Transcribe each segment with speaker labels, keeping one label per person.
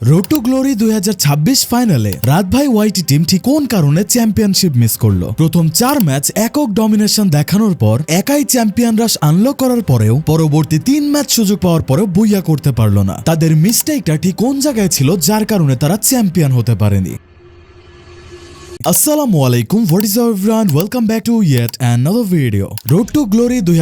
Speaker 1: Road to glory দুই হাজার ছাব্বিশ ফাইনালে রাতভাই ওয়াইটি টিম ঠিক কোন কারণে চ্যাম্পিয়নশিপ মিস করল? প্রথম চার ম্যাচ একক ডমিনেশন দেখানোর পর, একাই চ্যাম্পিয়ন রাশ আনলক করার পরেও পরবর্তী তিন ম্যাচ সুযোগ পাওয়ার পরেও বইয়া করতে পারল না। তাদের মিস্টেকটা ঠিক কোন জায়গায় ছিল, যার কারণে তারা চ্যাম্পিয়ন হতে পারেনি। আসসালামু আলাইকুম what is everyone welcome back to yet another video road to glory দুই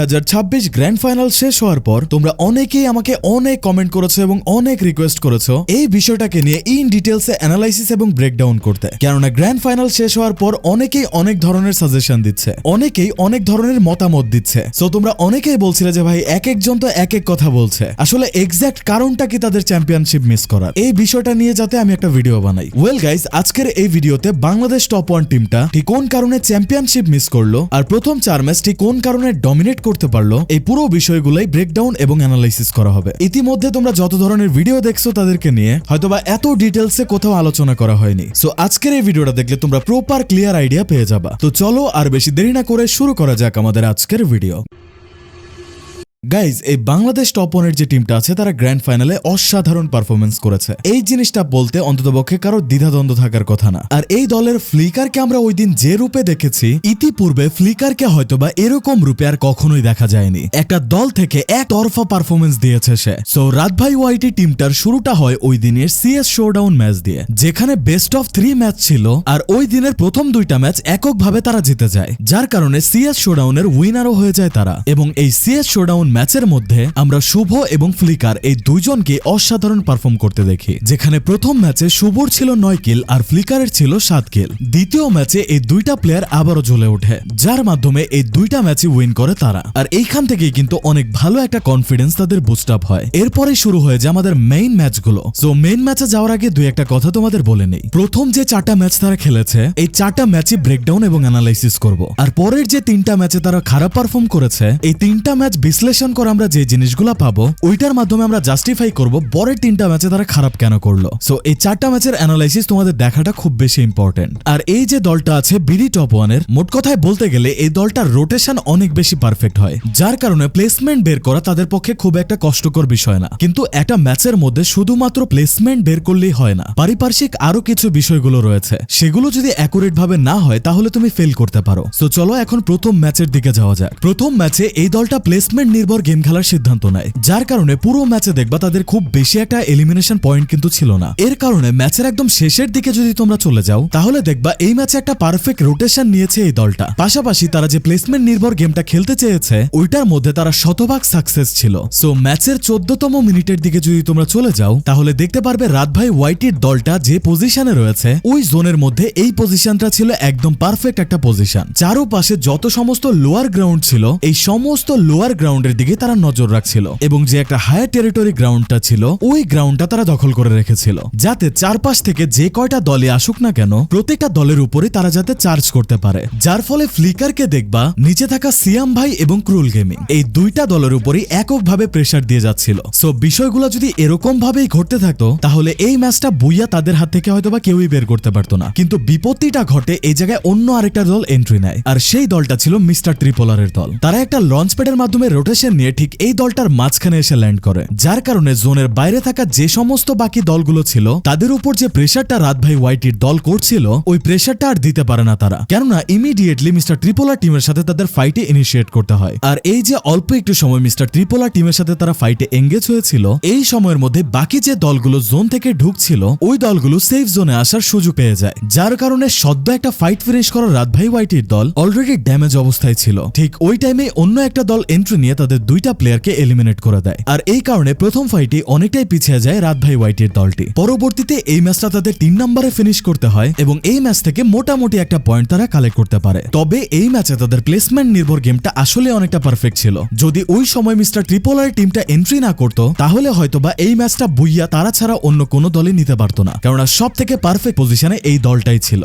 Speaker 1: গ্র্যান্ড ফাইনাল শেষ হওয়ার পর তোমরা অনেকেই আমাকে অনেক কমেন্ট করেছ এবং অনেক রিকোয়েস্ট করেছ এই বিষয়টাকে নিয়ে ইন ডিটেলসে অ্যানালাইসিস এবং ব্রেকডাউন করতে। কেননা গ্র্যান্ড ফাইনাল শেষ হওয়ার পর অনেকেই অনেক ধরনের সাজেশন দিচ্ছে, অনেকেই অনেক ধরনের মতামত দিচ্ছে। সো তোমরা অনেকেই বলছিলে যে ভাই, এক একজন তো এক এক কথা বলছে। আসলে এক্সাক্ট কারণটা কি তাদের চ্যাম্পিয়নশিপ মিস করার? এই বিষয়টা নিয়ে যাতে আমি একটা ভিডিও বানাই। ওয়েল গাইস আজকের এই ভিডিওতে বাংলাদেশ টপ ওয়ান টিমটা ঠিক কোন কারণে চ্যাম্পিয়নশিপ মিস করল? আর প্রথম চার ম্যাচ ঠিক কোন কারণে ডমিনেট করতে পারল? এই পুরো বিষয়গুলোই ব্রেকডাউন এবং অ্যানালাইসিস করা হবে। ইতিমধ্যে তোমরা যত ধরনের ভিডিও দেখছ তাদেরকে নিয়ে, হয়তোবা এত ডিটেলসে কোথাও আলোচনা করা হয়নি। সো আজকের এই ভিডিওটা দেখলে তোমরা প্রপার ক্লিয়ার আইডিয়া পেয়ে যাবা। তো চলো আর বেশি দেরি না করে শুরু করা যাক আমাদের আজকের ভিডিও গাইজ এই বাংলাদেশ টপ ওয়ানের যে টিমটা আছে, তারা গ্র্যান্ড ফাইনালে অসাধারণ পারফরমেন্স করেছে। এই জিনিসটা বলতে অন্ততপক্ষে কারও দ্বিধাদ্বন্দ্ব থাকার কথা না। আর এই দলের ফ্লিকারকে আমরা ওই দিন যে রূপে দেখেছি, ইতিপূর্বে ফ্লিকারকে হয়তোবা এরকম রূপে আর কখনোই দেখা যায়নি। একটা দল থেকে এক তরফা পারফরমেন্স দিয়েছে সে। সো রাতভাই ওয়াইটি টিমটার শুরুটা হয় ওই দিনের সিএস শোডাউন ম্যাচ দিয়ে, যেখানে বেস্ট অফ থ্রি ম্যাচ ছিল, আর ওই দিনের প্রথম দুইটা ম্যাচ এককভাবে তারা জিতে যায়। যার কারণে সিএস শোডাউনের উইনারও হয়ে যায় তারা। এবং এই সিএস শোডাউন ম্যাচের মধ্যে আমরা শুভ এবং ফ্লিকার এই দুইজনকে অসাধারণ পারফর্ম করতে দেখি। যেখানে প্রথম ম্যাচে শুভর ছিল নয় কিল আর ফ্লিকারের ছিল সাত কিল দ্বিতীয় ম্যাচে এই দুইটা প্লেয়ার আবারও জ্বলে ওঠে, যার মাধ্যমে এই দুইটা ম্যাচে উইন করে তারা। আর এইখান থেকেই কিন্তু অনেক ভালো একটা কনফিডেন্স তাদের বুস্ট আপ হয়। এরপরে শুরু হয়ে যায় আমাদের মেইন ম্যাচগুলো সো মেইন ম্যাচে যাওয়ার আগে দুই একটা কথা তোমাদের বলে নেই। প্রথম যে চারটা ম্যাচ তারা খেলেছে, এই চারটা ম্যাচে ব্রেকডাউন এবং অ্যানালাইসিস করব। আর পরের যে তিনটা ম্যাচে তারা খারাপ পারফর্ম করেছে, এই তিনটা ম্যাচ বিশ্লেষণ করে আমরা যে জিনিসগুলো পাবো, ওইটার মাধ্যমে আমরা জাস্টিফাই করব পরের তিনটা ম্যাচে তারা খারাপ কেন করল। সো এই চারটা ম্যাচের অ্যানালাইসিস তোমাদের দেখাটা খুব বেশি ইম্পর্টেন্ট আর এই যে দলটা আছে বিডি টপ ওয়ানের মোট কথায় বলতে গেলে এই দলটার রোটেশন অনেক বেশি পারফেক্ট হয়। যার কারণে প্লেসমেন্ট বের করা তাদের পক্ষে খুব একটা কষ্টকর বিষয় না। কিন্তু একটা ম্যাচের মধ্যে শুধুমাত্র প্লেসমেন্ট বের করলেই হয় না। পারিপার্শ্বিক আরও কিছু বিষয়গুলো রয়েছে। সেগুলো যদি অ্যাকুরেট ভাবে না হয়, তাহলে তুমি ফেল করতে পারো। সো চলো এখন প্রথম ম্যাচের দিকে যাওয়া যাক। প্রথম ম্যাচে এই দলটা প্লেসমেন্ট নির্ভর গেম খেলার সিদ্ধান্ত নেয়, যার কারণে পুরো ম্যাচে দেখবা তাদের খুব বেশি একটা এলিমিনেশন পয়েন্ট কিন্তু ছিল না। এর কারণে ম্যাচের একদম শেষের দিকে যদি তোমরা চলে যাও, তাহলে দেখবা এই ম্যাচে একটা পারফেক্ট রোটেশন নিয়েছে এই দলটা। পাশাপাশি তারা যে প্লেসমেন্ট নির্ভর গেমটা খেলতে চেয়েছে, ওইটার মধ্যে তারা শতভাগ সাকসেস ছিল। সো ম্যাচের চোদ্দতম মিনিটের দিকে যদি তোমরা চলে যাও, তাহলে দেখতে পারবে রাতভাই হোয়াইটির দলটা যে পজিশনে রয়েছে, ওই জোনের মধ্যে এই পজিশনটা ছিল একদম পারফেক্ট একটা পজিশন চারোপাশে যত সমস্ত লোয়ার গ্রাউন্ড ছিল, এই সমস্ত লোয়ার গ্রাউন্ডের দিকে তারা নজর রাখছিল এবং যে একটা হায়ার টেরিটরি গ্রাউন্ডটা ছিল, ওই গ্রাউন্ডটা তারা দখল করে রেখেছিল, যাতে চারপাশ থেকে যে কয়টা দলে আসুক না কেন, প্রত্যেকটা দলের উপরে তারা যাতে চার্জ করতে পারে। যার ফলে ফ্লিকারকে দেখবা, নিচে থাকা সিয়াম ভাই এবং ক্রুল গেমিং এই দুইটা দলের উপরই এককভাবে প্রেসার দিয়ে যাচ্ছিল। সো বিষয়গুলো যদি এরকম ভাবেই ঘটতে থাকতো, তাহলে এই ম্যাচটা বুইয়া তাদের হাত থেকে হয়তোবা কেউই বের করতে পারতো না। কিন্তু বিপত্তিটা ঘটে এই জায়গায় অন্য আরেকটা দল এন্ট্রি নেয়, আর সেই দলটা ছিল মিস্টার ত্রিপোলারের দল। তারা একটা লঞ্চ প্যাডের মাধ্যমে রোটেশন নিয়ে ঠিক এই দলটার মাঝখানে এসে ল্যান্ড করে। যার কারণে জোনের বাইরে থাকা যে সমস্ত বাকি দলগুলো ছিল, তাদের উপর যে প্রেশারটা রাত ভাই হোয়াইটির দল করছিল, ওই প্রেশারটা আর দিতে পারে না তারা। কেননা ইমিডিয়েটলি মিস্টার ত্রিপোলা টিমের সাথে তাদের ফাইটে ইনিশিয়েট করতে হয়। আর এই যে অল্প একটু সময় মিস্টার ত্রিপোলা টিমের সাথে তারা ফাইটে এঙ্গেজ হয়েছিল, এই সময়ের মধ্যে বাকি যে দলগুলো জোন থেকে ঢুকছিল, ওই দলগুলো সেফ জোনে আসার সুযোগ পেয়ে যায়। যার কারণে সদ্য একটা ফাইট ফিনিশ করা রাত ভাই হোয়াইটির দল অলরেডি ড্যামেজ অবস্থায় ছিল। ঠিক ওই টাইমে অন্য একটা দল এন্ট্রি নিয়ে তাদের দুইটা প্লেয়ারকে এলিমিনেট করে দেয়। আর এই কারণে প্রথম ফাইটে অনেকটাই পিছিয়ে যায় রাত ভাই হোয়াইটের দলটি। পরবর্তীতে এই ম্যাচটা তাদের তিন নম্বরে ফিনিশ করতে হয় এবং এই ম্যাচ থেকে মোটামুটি একটা পয়েন্ট তারা কালেক্ট করতে পারে। তবে এই ম্যাচে তাদের প্লেসমেন্ট নির্ভর গেমটা আসলে অনেকটা পারফেক্ট ছিল। যদি ওই সময় মিস্টার ট্রিপল ট্রিপোলার টিমটা এন্ট্রি না করতো, তাহলে হয়তোবা এই ম্যাচটা বুইয়া তারা ছাড়া অন্য কোনো দলই নিতে পারতো না। কেননা সব থেকে পারফেক্ট পজিশনে এই দলটাই ছিল।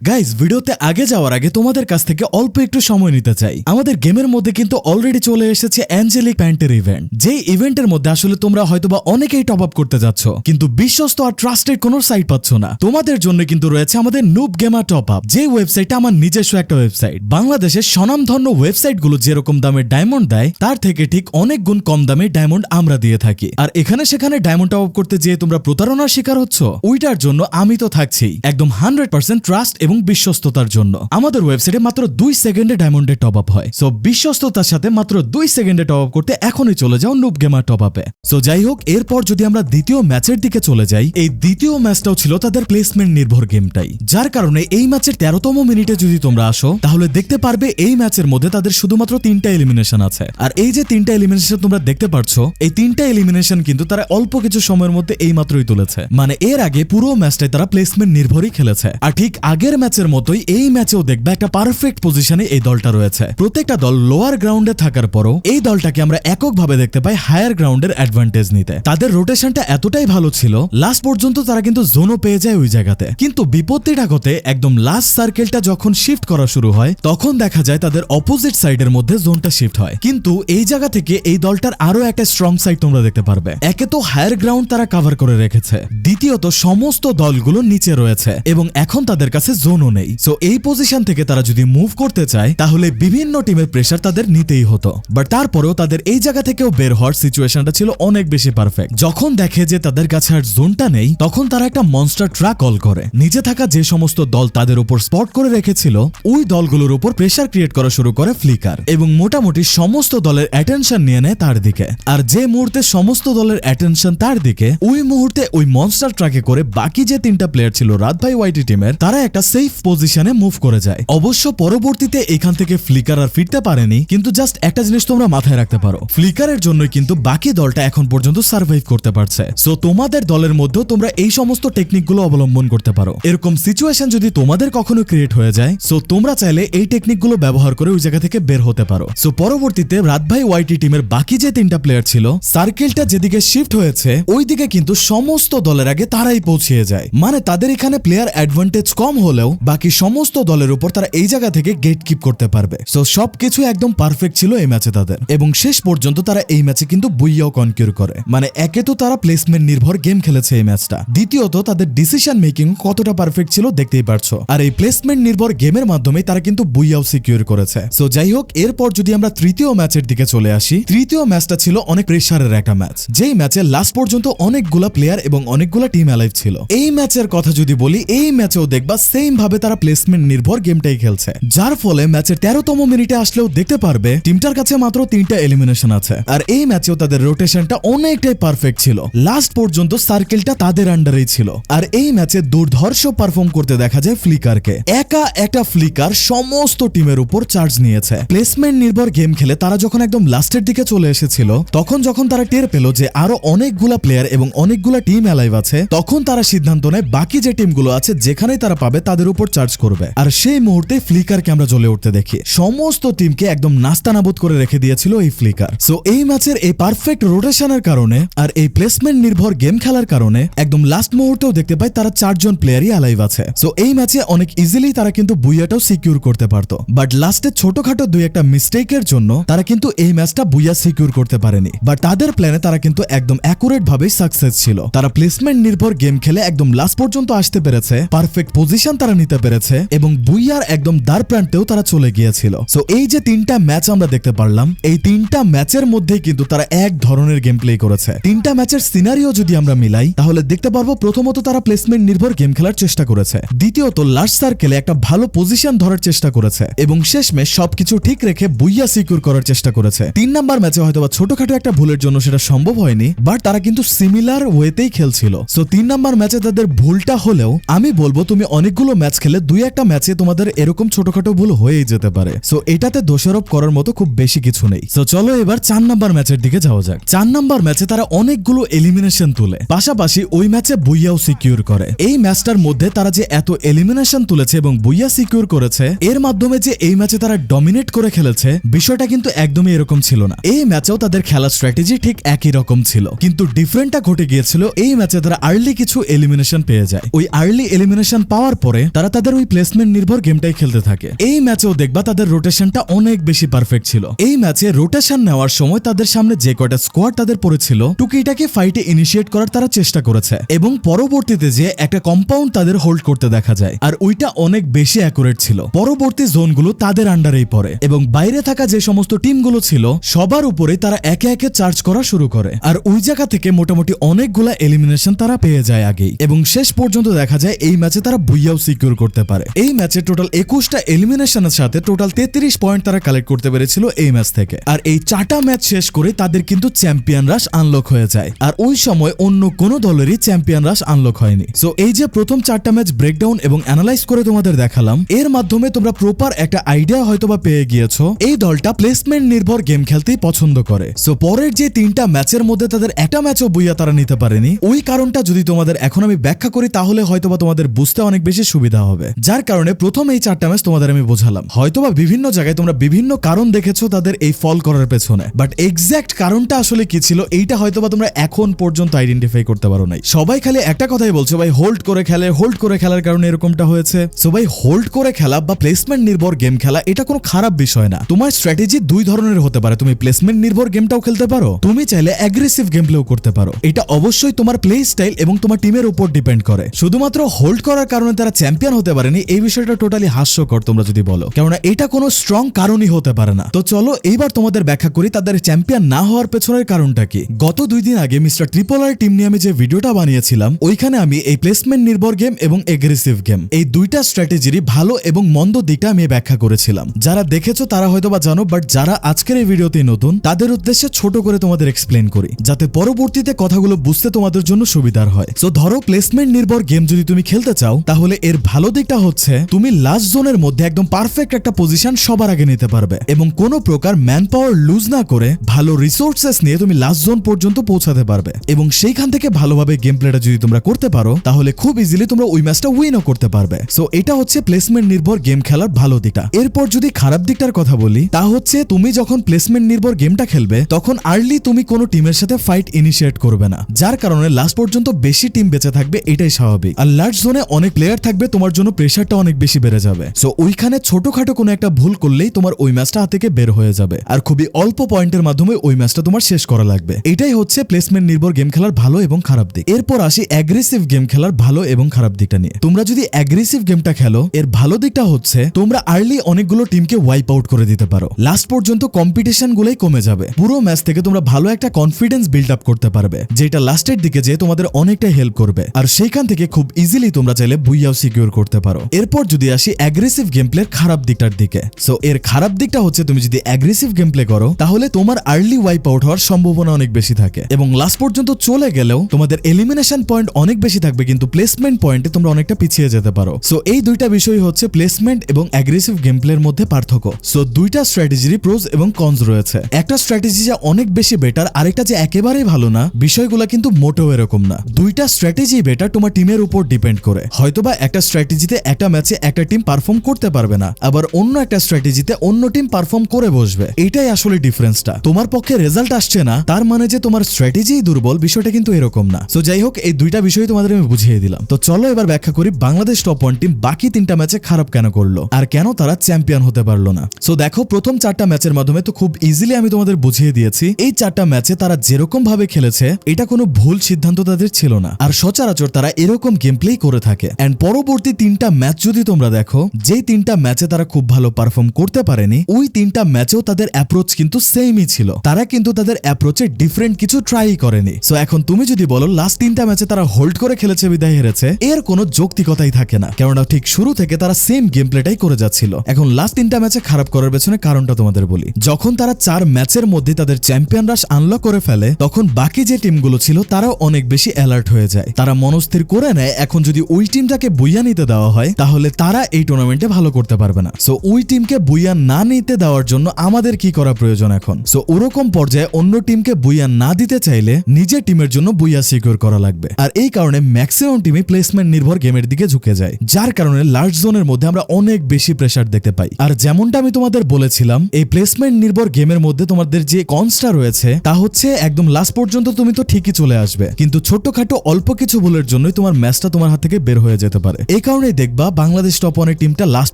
Speaker 1: গাইজ ভিডিওতে আগে যাওয়ার আগে তোমাদের কাছ থেকে অল্প একটু সময় নিতে চাই। আমাদের গেমের মধ্যে কিন্তু অলরেডি চলে এসেছে অ্যাঞ্জেলিক প্যান্টের ইভেন্ট যে ইভেন্টের মধ্যে আসলে তোমরা হয়তোবা অনেকেই টপ আপ করতে যাচ্ছ, কিন্তু বিশ্বস্ত আর ট্রাস্টেড কোনো সাইট পাচ্ছ না। তোমাদের জন্য কিন্তু রয়েছে আমাদের নুব গেমার টপ আপ যে ওয়েবসাইটটা আমার নিজস্ব একটা ওয়েবসাইট বাংলাদেশের স্বনামধন্য ওয়েবসাইটগুলো যেরকম দামে ডায়মন্ড দেয়, তার থেকে ঠিক অনেক গুণ কম দামে ডায়মন্ড আমরা দিয়ে থাকি। আর এখানে সেখানে ডায়মন্ড টপ আপ করতে যেয়ে তোমরা প্রতারণার শিকার হচ্ছ, ওইটার জন্য আমি তো থাকছি। একদম হান্ড্রেড পার্সেন্ট ট্রাস্ট এবং বিশ্বস্ততার জন্য। আমাদের ওয়েবসাইটে মাত্র দুই সেকেন্ডে ডায়মন্ডে টপ আপ হয়। সো বিশ্বস্ততার সাথে মাত্র দুই সেকেন্ডে টপ আপ করতে এখনই চলে যাও নুব গেমার টপ আপে সো যাই হোক, এরপর যদি আমরা দ্বিতীয় ম্যাচের দিকে চলে যাই, এই দ্বিতীয় ম্যাচটাও ছিল তাদের প্লেসমেন্ট নির্ভর গেমটাই যার কারণে এই ম্যাচের তেরোতম মিনিটে যদি তোমরা আসো, তাহলে দেখতে পারবে এই ম্যাচের মধ্যে তাদের শুধুমাত্র তিনটা এলিমিনেশন আছে। আর এই যে তিনটা এলিমিনেশন তোমরা দেখতে পারছ, এই তিনটা এলিমিনেশন কিন্তু তারা অল্প কিছু সময়ের মধ্যে এই মাত্রই তুলেছে। মানে এর আগে পুরো ম্যাচটাই তারা প্লেসমেন্ট নির্ভরই খেলেছে। আর ঠিক আগের ম্যাচের মতোই এই ম্যাচেও দেখবে একটা পারফেক্ট পজিশনে এই দলটা রয়েছে। প্রত্যেকটা দল লোয়ার গ্রাউন্ডে থাকার পরও এই দলটাকে আমরা এককভাবে দেখতে পাই হায়ার গ্রাউন্ডের অ্যাডভান্টেজ নিতে। তাদের রোটেশনটা এতটাই ভালো ছিল লাস্ট পর্যন্ত তারা কিন্তু জোনও পেয়ে যায় ওই জায়গাতে। কিন্তু বিপত্তিটা ঘটে একদম লাস্ট সার্কেলটা যখন শিফট করা শুরু হয়, তখন দেখা যায় তাদের অপোজিট সাইডের মধ্যে জোনটা শিফট হয়। কিন্তু এই জায়গা থেকে এই দলটার আরও একটা স্ট্রং সাইড তোমরা দেখতে পারবে। একে তো হায়ার গ্রাউন্ড তারা কাভার করে রেখেছে, দ্বিতীয়ত সমস্ত দলগুলো নিচে রয়েছে এবং এখন তাদের কাছে জোনও নেই। সো এই পজিশন থেকে তারা যদি মুভ করতে চায়, তাহলে বিভিন্ন টিমের প্রেশার তাদের নিতেই হতো। বাট তারপরেও তাদের এই জায়গা থেকেও বের হওয়ার সিচুয়েশনটা ছিল অনেক বেশি পারফেক্ট যখন দেখে যে তাদের কাছে আর জোনটা নেই, তখন তারা একটা মনস্টার ট্রাক কল করে। নিচে থাকা যে সমস্ত দল তাদের উপর স্পট করে রেখেছিল, ওই দলগুলোর উপর প্রেশার ক্রিয়েট করা শুরু করে ফ্লিকার এবং মোটামুটি সমস্ত দলের অ্যাটেনশন নিয়ে নেয় তার দিকে। আর যে মুহূর্তে সমস্ত দলের অ্যাটেনশন তার দিকে, ওই মুহূর্তে ওই মনস্টার ট্রাকে করে বাকি যে তিনটা প্লেয়ার ছিল, রাত ভাই, ওয়াইটি টিমের, তারা একটা সেফ পজিশনে মুভ করে যায়। অবশ্য পরবর্তীতে এখান থেকে ফ্লিকার আর ফিরতে পারেনি, কিন্তু জাস্ট একটা জিনিস তোমরা মাথায় রাখতে পারো। ফ্লিকারের জন্যই কিন্তু বাকি দলটা এখন পর্যন্ত সার্ভাইভ করতে পারছে। সো তোমাদের দলের মধ্যেও তোমরা এই সমস্ত টেকনিকগুলো অবলম্বন করতে পারো। এরকম সিচুয়েশন যদি তোমাদের কখনো ক্রিয়েট হয়ে যায় সো তোমরা চাইলে এই টেকনিকগুলো ব্যবহার করে ওই জায়গা থেকে বের হতে পারো। সো পরবর্তীতে রাতভাই ওয়াইটি টিমের বাকি যে তিনটা প্লেয়ার ছিল সার্কেলটা যেদিকে শিফট হয়েছে ওই দিকে কিন্তু সমস্ত দলের আগে তারাই পৌঁছিয়ে যায়। মানে তাদের এখানে প্লেয়ার অ্যাডভান্টেজ কম হলেও বাকি সমস্ত দলের উপর তারা এই জায়গা থেকে গেট কিপ করতে পারবে। সো সবকিছু একদম পারফেক্ট ছিল এই ম্যাচে তাদের। এবং শেষ পর্যন্ত তারা এই ম্যাচে কিন্তু বুইয়াও কনকিউর করে। মানে একে তো তারা প্লেসমেন্ট নির্ভর গেম খেলেছে এই ম্যাচটা দ্বিতীয়ত, তাদের ডিসিশন মেকিং কতটা পারফেক্ট ছিল দেখতেই পারছ। আর এই প্লেসমেন্ট নির্ভর গেমের মাধ্যমে তারা কিন্তু বুইয়াও সিকিউর করেছে। সো যাই হোক, এরপর যদি আমরা তৃতীয় ম্যাচের দিকে চলে আসি, তৃতীয় ম্যাচটা ছিল অনেক প্রেশারের একটা ম্যাচ যেই ম্যাচে লাস্ট পর্যন্ত অনেকগুলা প্লেয়ার এবং অনেকগুলা টিম অ্যালাইভ ছিল। এই ম্যাচের কথা যদি বলি, এই ম্যাচেও দেখবা সেম ভাবে তারা প্লেসমেন্ট নির্ভর গেমটাই খেলছে। যার ফলে ম্যাচের তেরোতম মিনিটে আসলেও দেখতে পারবে, টিমটার কাছে মাত্র তিনটা এলিমিনেশন আছে। আর এই ম্যাচেও তাদের রোটেশনটা অনেকটাই পারফেক্ট ছিল। লাস্ট পর্যন্ত সার্কেলটা তাদের আন্ডারেই ছিল। আর এই ম্যাচে দুর্ধর্ষ পারফর্ম করতে দেখা যায় ফ্লিকারকে একা একটা ফ্লিকার সমস্ত টিমের উপর চার্জ নিয়েছে। প্লেসমেন্ট নির্ভর গেম খেলে তারা যখন একদম লাস্টের দিকে চলে এসেছিল, তখন যখন তারা টের পেল যে আরও অনেকগুলা প্লেয়ার এবং অনেকগুলা টিম অ্যালাইভ আছে, তখন তারা সিদ্ধান্ত নেয় বাকি যে টিমগুলো আছে যেখানেই তারা পাবে তাদের উপর চার্জ করবে। আর সেই মুহূর্তে ফ্লিকারকে আমরা জ্বলে উঠতে দেখি। সমস্ত টিমকে একদম নাস্তানাবুদ করে রেখে দিয়েছিল এই ফ্লিকার। সো এই ম্যাচের এই পারফেক্ট রোটেশনের কারণে আর এই প্লেসমেন্ট নির্ভর গেম খেলার কারণে একদম লাস্ট মুহূর্তেও দেখতে পাই তারা চারজন প্লেয়ারই অ্যালাইভ আছে। সো এই ম্যাচে অনেক ইজিলি তারা কিন্তু বুইয়াটাও সিকিউর করতে পারতো। বাট লাস্টে ছোটখাটো দুই একটা মিস্টেকের জন্য তারা কিন্তু এই ম্যাচটা বুইয়া সিকিউর করতে পারেনি। বাট তাদের প্ল্যানে তারা কিন্তু একদম অ্যাকুরেট ভাবেই সাকসেস ছিল। তারা প্লেসমেন্ট নির্ভর গেম খেলে একদম লাস্ট পর্যন্ত আসতে পেরেছে। পারফেক্ট পজিশন তারা নিতে পেরেছে এবং বুইয়ার একদম দ্বার প্রান্তেও তারা চলে গিয়েছিল। সো এই যে তিনটা ম্যাচ আমরা দেখতে পারলাম, এই তিনটা ম্যাচের মধ্যেই কিন্তু তারা এক ধরনের গেম প্লে করেছে। তিনটা ম্যাচের সিনারিও যদি আমরা মিলাই, তাহলে দেখতে পারব প্রথমত তারা প্লেসমেন্ট নির্ভর গেম খেলার চেষ্টা করেছে। দ্বিতীয়ত লাস্ট সার্কেলে একটা ভালো পজিশন ধরার চেষ্টা করেছে এবং শেষমেশ সবকিছু ঠিক রেখে বুইয়া সিকিউর করার চেষ্টা করেছে। তিন নাম্বার ম্যাচে হয়তো বা ছোটখাটো একটা ভুলের জন্য সেটা সম্ভব হয়নি বাট তারা কিন্তু সিমিলার ওয়েতেই খেলছিল। সো তিন নাম্বার ম্যাচে তাদের ভুলটা হলেও, আমি বলব তুমি অনেকগুলো ম্যাচ খেলে দুই একটা ম্যাচে তোমাদের এরকম ছোটখাটো ভুল হয়েই যেতে পারে। সো এটাতে দোষারোপ করার মতো খুব বেশি কিছু নেই। সো চলো এবার চার নাম্বার ম্যাচের দিকে যাওয়া যাক। চার নাম্বার ম্যাচে তারা অনেকগুলো এলিমিনেশন তুলে। পাশাপাশি ওই ম্যাচে বুইয়াও সিকিউর করে। এই ম্যাচটার মধ্যে তারা যে এত এলিমিনেশন তুলেছে এবং বুইয়া সিকিউর করেছে, এর মাধ্যমে যে এই ম্যাচে তারা ডমিনেট করে খেলেছে, বিষয়টা কিন্তু একদমই এরকম ছিল না। এই ম্যাচেও তাদের খেলার স্ট্র্যাটেজি ঠিক একই রকম ছিল। কিন্তু ডিফারেন্টটা ঘটে গিয়েছিল, এই ম্যাচে তারা আর্লি কিছু এলিমিনেশন পেয়ে যায়। ওই আর্লি এলিমিনেশন পাওয়ার পরে তারা তাদের ওই প্লেসমেন্ট নির্ভর গেমটাই খেলতে থাকে। এই ম্যাচেও দেখবা তাদের রোটেশনটা অনেক বেশি পারফেক্ট ছিল। এই ম্যাচে রোটেশন নেওয়ার সময় তাদের সামনে যে কয়টা স্কোয়াড তাদের পড়েছিল, টুকিটাকে ফাইটে ইনিশিয়েট করার তারা চেষ্টা করেছে। এবং পরবর্তীতে যে একটা কম্পাউন্ড তাদের হোল্ড করতে দেখা যায়, আর ওইটা অনেক বেশি অ্যাকুরেট ছিল। পরবর্তী জোনগুলো তাদের আন্ডারেই পড়ে এবং বাইরে থাকা যে সমস্ত টিমগুলো ছিল, সবার উপরে তারা একে একে চার্জ করা শুরু করে। আর ওই জায়গা থেকে মোটামুটি অনেকগুলা এলিমিনেশন তারা পেয়ে যায় আগেই। এবং শেষ পর্যন্ত দেখা যায়, এই ম্যাচে তারা বুইয়াও সিকিউর করতে পারে। এই ম্যাচে টোটাল একুশটা এলিমিনেশনের সাথে টোটাল তেত্রিশ পয়েন্ট তারা কালেক্ট করতে পেরেছিল এই ম্যাচ থেকে। আর এই চারটা ম্যাচ শেষ করে তাদের কিন্তু চ্যাম্পিয়ন রাশ আনলক হয়ে যায়। আর ওই সময় অন্য কোনো দলেরই চ্যাম্পিয়ন রাশ আনলক হয়নি। সো এই যে প্রথম চারটা ম্যাচ ব্রেকডাউন এবং অ্যানালাইজ করে তোমাদের দেখালাম, এর মাধ্যমে তোমরা প্রপার একটা আইডিয়া হয়তোবা পেয়ে গিয়েছো। এই দলটা প্লেসমেন্ট নির্ভর গেম খেলতেই পছন্দ করে। সো পরের যে তিনটা ম্যাচের মধ্যে তাদের একটা ম্যাচও বইয়া তারা নিতে পারেনি। ওই কারণটা যদি তোমাদের এখন আমি ব্যাখ্যা করি, তাহলে হয়তোবা তোমাদের বুঝতে অনেক বেশি সুবিধা হবে। যার কারণে প্রথম এই চারটা ম্যাচ তোমাদের আমি বোঝালাম। হয়তোবা বিভিন্ন জায়গায় তোমরা বিভিন্ন কারণ দেখেছ তাদের এই ফল করার পেছনে। বাট এক্স্যাক্ট কারণটা আসলে কি ছিল, এইটা হয়তোবা তোমরা এখন পর্যন্ত আইডেন্টিফাই করতে পারো নাই। সবাই খালি একটা কথাই বলছো, ভাই হোল্ড করে খেলে হোল্ড করে খেলার কারণে এরকমটা হয়েছে। সো ভাই হোল্ড করে খেলা বা প্লেসমেন্ট নির্ভর গেম খেলা, এটা কোনো খারাপ বিষয় না। তোমার স্ট্র্যাটেজি দুই ধরনের হতে পারে। তুমি প্লেসমেন্ট নির্ভর গেমটাও খেলতে পারো, তুমি চাইলে অ্যাগ্রেসিভ গেম প্লেও করতে পারো। এটা অবশ্যই তোমার প্লে স্টাইল এবং তোমার টিমের উপর ডিপেন্ড করে। শুধুমাত্র হোল্ড করার কারণে তারা চ্যাম্পিয়ন হতে পারেনি, এই বিষয়টা টোটালি হাস্যকর তোমরা যদি বলো। কেননা এটা কোনো স্ট্রং কারণই হতে পারে না। তো চলো, এইবার তোমাদের ব্যাখ্যা করি তাদের চ্যাম্পিয়ন না হওয়ার পেছনের কারণটা কি। গত দুই দিন আগে মিস্টার ট্রিপলার টিম নিয়ে আমি যে ভিডিওটা বানিয়েছিলাম, ওইখানে আমি এই প্লেসমেন্ট নির্ভর গেম এবং এগ্রেসিভ গেম এই দুইটা স্ট্র্যাটেজিরই ভালো এবং মন্দ দিকটা আমি ব্যাখ্যা করেছিলাম। যারা দেখেছ তারা হয়তো বা জানো বাট যারা আজকের এই ভিডিওতে নতুন, তাদের উদ্দেশ্যে ছোট করে তোমাদের এক্সপ্লেন করি, যাতে পরবর্তীতে কথাগুলো বুঝতে তোমাদের জন্য সুবিধার হয়। সো ধরো প্লেসমেন্ট নির্ভর গেম যদি তুমি খেলতে চাও, তাহলে এর ভালো দিকটা হচ্ছে, তুমি লাস্ট জোনের মধ্যে একদম পারফেক্ট একটা পজিশন সবার আগে নিতে পারবে এবং কোনো প্রকার ম্যান পাওয়ার লুজ না করে ভালো রিসোর্সেস নিয়ে তুমি লাস্ট জোন পর্যন্ত পৌঁছাতে পারবে এবং সেইখান থেকে ভালোভাবে গেম প্লেটা যদি তোমরা করতে পারো, তাহলে খুব ইজিলি তোমরা ওই ম্যাচটা উইনও করতে পারবে। সো এটা হচ্ছে প্লেসমেন্ট নির্ভর গেম খেলার ভালো দিকটা। এরপর যদি খারাপ দিকটার কথা বলি, তা হচ্ছে তুমি যখন প্লেসমেন্ট নির্ভর গেমটা খেলবে, তখন আর্লি তুমি কোনো টিমের সাথে ফাইট ইনিশিয়েট করবে না। যার কারণে লাস্ট পর্যন্ত বেশি টিম বেঁচে থাকবে, এটাই স্বাভাবিক। আর লাস্ট জোনে অনেক প্লেয়ার থাকবে তোমার জন্য প্রেশারটা অনেক বেশি বেড়ে যাবে। সো ওইখানে ছোটখাটো কোনো একটা ভুল করলেই তোমার ওই ম্যাচটা হাত থেকে বের হয়ে যাবে। আর খুবই অল্প পয়েন্টের মাধ্যমে ওই ম্যাচটা তোমার শেষ করা লাগবে। এটাই হচ্ছে প্লেসমেন্ট নির্ভর গেম খেলার ভালো এবং খারাপ দিক। এরপর আসি অ্যাগ্রেসিভ গেম খেলার ভালো এবং খারাপ দিকটা নিয়ে। তোমরা যদি অ্যাগ্রেসিভ গেমটা খেলো, এর ভালো দিকটা হচ্ছে তোমরা আর্লি অনেকগুলো টিমকে ওয়াইপ আউট করে দিতে পারো। লাস্ট পর্যন্ত কম্পিটিশন গুলোই কমে যাবে। পুরো ম্যাচ থেকে তোমরা ভালো একটা কনফিডেন্স বিল্ড আপ করতে পারবে, যেটা লাস্টের দিকে যে তোমাদের অনেকটা হেল্প করবে। আর সেইখান থেকে খুব ইজিলি তোমরা চাইলে বুইয়াও সিকিউর করতে পারো। এরপর যদি আসি অ্যাগ্রেসিভ গেম প্লের খারাপ দিকটার দিকে। সো এর খারাপ দিকটা হচ্ছে তুমি যদি অ্যাগ্রেসিভ গেম প্লে করো, তাহলে তোমার আর্লি ওয়াইপ আউট হওয়ার সম্ভাবনা অনেক বেশি থাকে। এবং লাস্ট পর্যন্ত চলে গেলেও তোমাদের এলিমিনেশন পয়েন্ট অনেক বেশি থাকবে, কিন্তু প্লেসমেন্ট পয়েন্টে তোমরা অনেকটা পিছিয়ে যেতে পারো। সো এই দুইটা বিষয় হচ্ছে প্লেসমেন্ট এবং অ্যাগ্রেসিভ গেম প্লের মধ্যে পার্থক্য। সো দুইটা স্ট্র্যাটেজিরই প্রোজ এবং কনস রয়েছে। একটা স্ট্র্যাটেজি যে অনেক বেশি বেটার আরেকটা যে একেবারেই ভালো না, বিষয়গুলো কিন্তু মোটেও এরকম না। দুইটা স্ট্র্যাটেজি বেটার তোমার টিমের উপর ডিপেন্ড করে। হয়তোবা একটা স্ট্র্যাটেজিতে একটা ম্যাচে একটা টিম পারফর্ম করতে পারবে না, আবার অন্য একটা স্ট্র্যাটেজিতে অন্য টিম পারফর্ম করে বসবে। এটাই আসলে ডিফারেন্সটা তোমার পক্ষে রেজাল্ট আসছে না, তার মানে যে তোমার স্ট্র্যাটেজি দুর্বল, বিষয়টা কিন্তু এরকম না। সো যাই হোক, এই দুইটা বিষয় তোমাদের আমি বুঝিয়ে দিলাম। তো চলো এবার ব্যাখ্যা করি বাংলাদেশ টপ ওয়ান টিম বাকি তিনটা ম্যাচে খারাপ কেন করল, আর কেন তারা চ্যাম্পিয়ন হতে পারল না। সো দেখো, প্রথম চারটা ম্যাচের মাধ্যমে তো খুব ইজিলি আমি তোমাদের বুঝিয়ে দিয়েছি, এই চারটা ম্যাচে তারা যেরকম ভাবে খেলেছে, এটা কোনো ভুল সিদ্ধান্ত তাদের ছিল না। আর সচরাচর তারা এরকম গেম প্লেই করে থাকে। এন্ড পরবর্তী তিনটা ম্যাচ যদি তোমরা দেখো, যেই তিনটা ম্যাচে তারা খুব ভালো পারফর্ম করতে পারেনি, ওই তিনটা ম্যাচেও তাদের অ্যাপ্রোচ কিন্তু সেমই ছিল। তারা কিন্তু তাদের অ্যাপ্রোচে ডিফারেন্ট কিছু ট্রাই করেনি। সো এখন তুমি যদি বলো লাস্ট তিনটা ম্যাচে তারা হোল্ড করে খেলেছে, বিদায় হেরেছে, এর কোনো যৌক্তিকতাই থাকে না। কেননা ঠিক শুরু থেকে তারা সেম গেম প্লেটাই করে যাচ্ছিল। এখন লাস্ট তিনটা ম্যাচে খারাপ করার পেছনে কারণটা তোমাদের বলি। যখন তারা চার ম্যাচের মধ্যে তাদের চ্যাম্পিয়ন রাশ আনলক করে ফেলে, তখন বাকি যে টিমগুলো ছিল, তারাও অনেক বেশি অ্যালার্ট হয়ে যায়। তারা মনস্থির করে নেয়, এখন যদি ওই টিমটাকে বুইয়া নিতে দেওয়া হয়, তাহলে তারা এই টুর্নামেন্টে ভালো করতে পারবে না। সো ওই টিমকে বুইয়া না নিতে দেওয়ার জন্য আমাদের কি করা প্রয়োজন এখন? সো ওরকম পর্যায়ে অন্য টিমকে বুইয়া না দিতে চাইলে নিজের টিমের জন্য বুইয়া সিকিউর করা লাগবে। আর এই কারণে ম্যাক্সিমাম টিমই প্লেসমেন্ট নির্ভর গেমের দিকে ঝুঁকে যায়। যার কারণে লার্জ জোনের মধ্যে আমরা অনেক বেশি প্রেসার দেখতে পাই। আর যেমনটা আমি তোমাদের বলেছিলাম, এই প্লেসমেন্ট নির্ভর গেমের মধ্যে তোমাদের যে কনসটা রয়েছে, তা হচ্ছে একদম লাস্ট পর্যন্ত তুমি তো ঠিকই চলে আসবে। কিন্তু ছোটখাটো অল্প কিছু ভুলের জন্যই তোমার ম্যাচটা তোমার হাত থেকে বের হয়ে যেতে পারে। কারণে দেখবা বাংলাদেশ টপ ওয়ানের টিমটা লাস্ট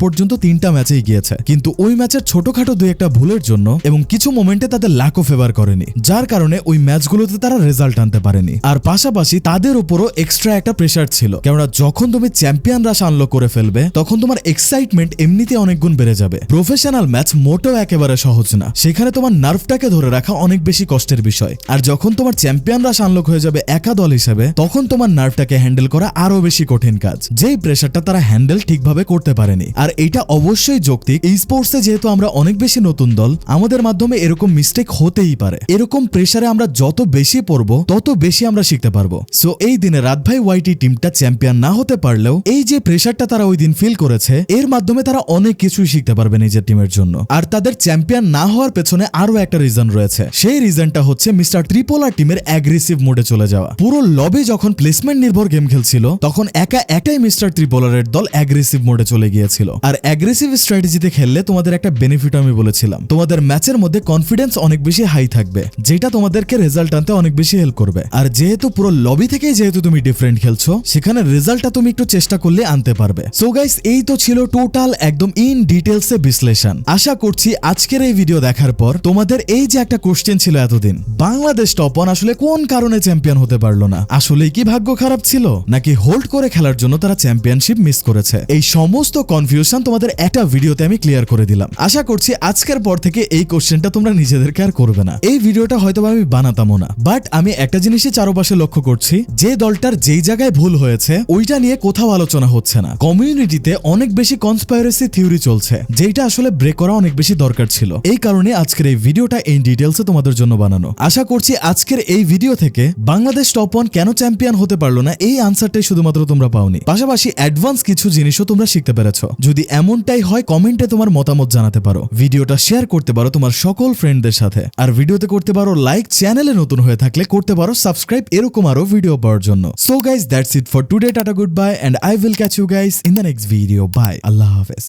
Speaker 1: পর্যন্ত তিনটা ম্যাচেই গিয়েছে। কিন্তু ওই ম্যাচের ছোটখাটো দুই একটা ভুলের জন্য এবং কিছু মোমেন্টে তাদের ল্যাকও ফেভার করেনি, যার কারণে ওই ম্যাচগুলোতে তারা রেজাল্ট আনতে পারেনি। আর পাশাপাশি তাদের উপরও এক্সট্রা একটা প্রেশার ছিল, কেননা যখন তুমি চ্যাম্পিয়ন রাশ আনলক করে ফেলবে, তখন তোমার এক্সাইটমেন্ট এমনিতে অনেক গুণ বেড়ে যাবে। প্রফেশনাল ম্যাচ মোটেও একেবারে সহজ না। সেখানে তোমার নার্ভটাকে ধরে রাখা অনেক বেশি কষ্টের বিষয়। আর যখন তোমার চ্যাম্পিয়ন রাশ আনলক হয়ে যাবে একা দল হিসেবে, তখন তোমার নার্ভটাকে হ্যান্ডেল করা আরও বেশি কঠিন কাজ। যেই প্রেশারটা তারা হ্যান্ডেল ঠিকভাবে করতে পারেনি। আর এটা অবশ্যই যৌক্তিক। এই স্পোর্টসে যেহেতু আমরা অনেক বেশি নতুন দল, আমাদের মাধ্যমে এরকম মিস্টেক হতেই পারে। এরকম প্রেশারে আমরা যত বেশি পড়ব, তত বেশি আমরা শিখতে পারব। সো এই দিনে রাতভাই ওয়াইটি টিমটা চ্যাম্পিয়ন না হতে পারলেও, এই যে প্রেশারটা তারা ওই দিন ফিল করেছে, এর মাধ্যমে তারা অনেক কিছুই শিখতে পারবে নিজের টিমের জন্য। আর তাদের চ্যাম্পিয়ন না হওয়ার পেছনে আরও একটা রিজন রয়েছে। সেই রিজনটা হচ্ছে মিস্টার ত্রিপোলার টিমের অ্যাগ্রেসিভ মোডে চলে যাওয়া। পুরো লবে যখন প্লেসমেন্ট নির্ভর গেম খেলছিল, তখন একা একাই মিস্টার ত্রিপোলারের দল অ্যাগ্রেসিভ মোডে চলে গিয়েছিল। আর অ্যাগ্রেসিভ স্ট্র্যাটেজিতে খেললে তোমাদের একটা বেনিফিট আমি বলেছিলাম। তোমাদের ম্যাচের মধ্যে কনফিডেন্স অনেক বেশি হাই থাকবে, যেটা তোমাদেরকে রেজাল্ট আনতে অনেক বেশি হেল্প করবে। আর যেহেতু পুরো লবি থেকেই যেহেতু তুমি ডিফারেন্ট খেলছো, সেখানে রেজাল্টটা তুমি একটু চেষ্টা করলে আনতে পারবে। সো গাইস এই তো ছিল টোটাল একদম ইন ডিটেলসে বিশ্লেষণ। আশা করছি আজকের এই ভিডিও দেখার পর তোমাদের এই যে একটা কোশ্চেন ছিল এতদিন, বাংলাদেশ টপ ওয়ান আসলে কোন কারণে চ্যাম্পিয়ন হতে পারল না? আসলেই কি ভাগ্য খারাপ ছিল? নাকি হোল্ড করে খেলার জন্য তারা চ্যাম্পিয়নশিপ মিস করেছে। এই সমস্ত কনফিউশন তোমাদের একটা ভিডিওতে আমি ক্লিয়ার করে দিলাম। আশা করছি আজকের পর থেকে এই কোশ্চেনটা তোমরা নিজেদেরকে আর করবে না। এই ভিডিওটা হয়তো আমি বানাতামও না। বাট আমি একটা জিনিসই চারপাশে লক্ষ্য করছি, যে দলটার যেই জায়গায় ভুল হয়েছে, ওইটা নিয়ে কোথাও আলোচনা হচ্ছে না। কমিউনিটিতে অনেক বেশি কনস্পাইরেসি থিওরি চলছে যেটা আসলে ব্রেক করা অনেক বেশি দরকার ছিল। এই কারণে আজকের এই ভিডিওটা এই ডিটেলসে তোমাদের জন্য বানানো। আশা করছি আজকের এই ভিডিও থেকে বাংলাদেশ টপ ওয়ান কেন চ্যাম্পিয়ন হতে পারল না, এই আনসারটাই শুধুমাত্র তোমরা পাওনি। পাশাপাশি অ্যাডভান্স কিছু জিনিসও তোমরা শিখতে পেরেছ। যদি এমনটাই হয়, কমেন্টে তোমার মতামত জানাতে পারো। ভিডিওটা শেয়ার করতে পারো তোমার সকল ফ্রেন্ডদের সাথে। আর ভিডিওতে করতে পারো লাইক চ্যানেলে নতুন হয়ে থাকলে করতে পারো সাবস্ক্রাইব এরকম আরও ভিডিও পাওয়ার জন্য। So guys that's it for today tata good bye and I will catch you guys in the next video bye আল্লাহ হাফেজ।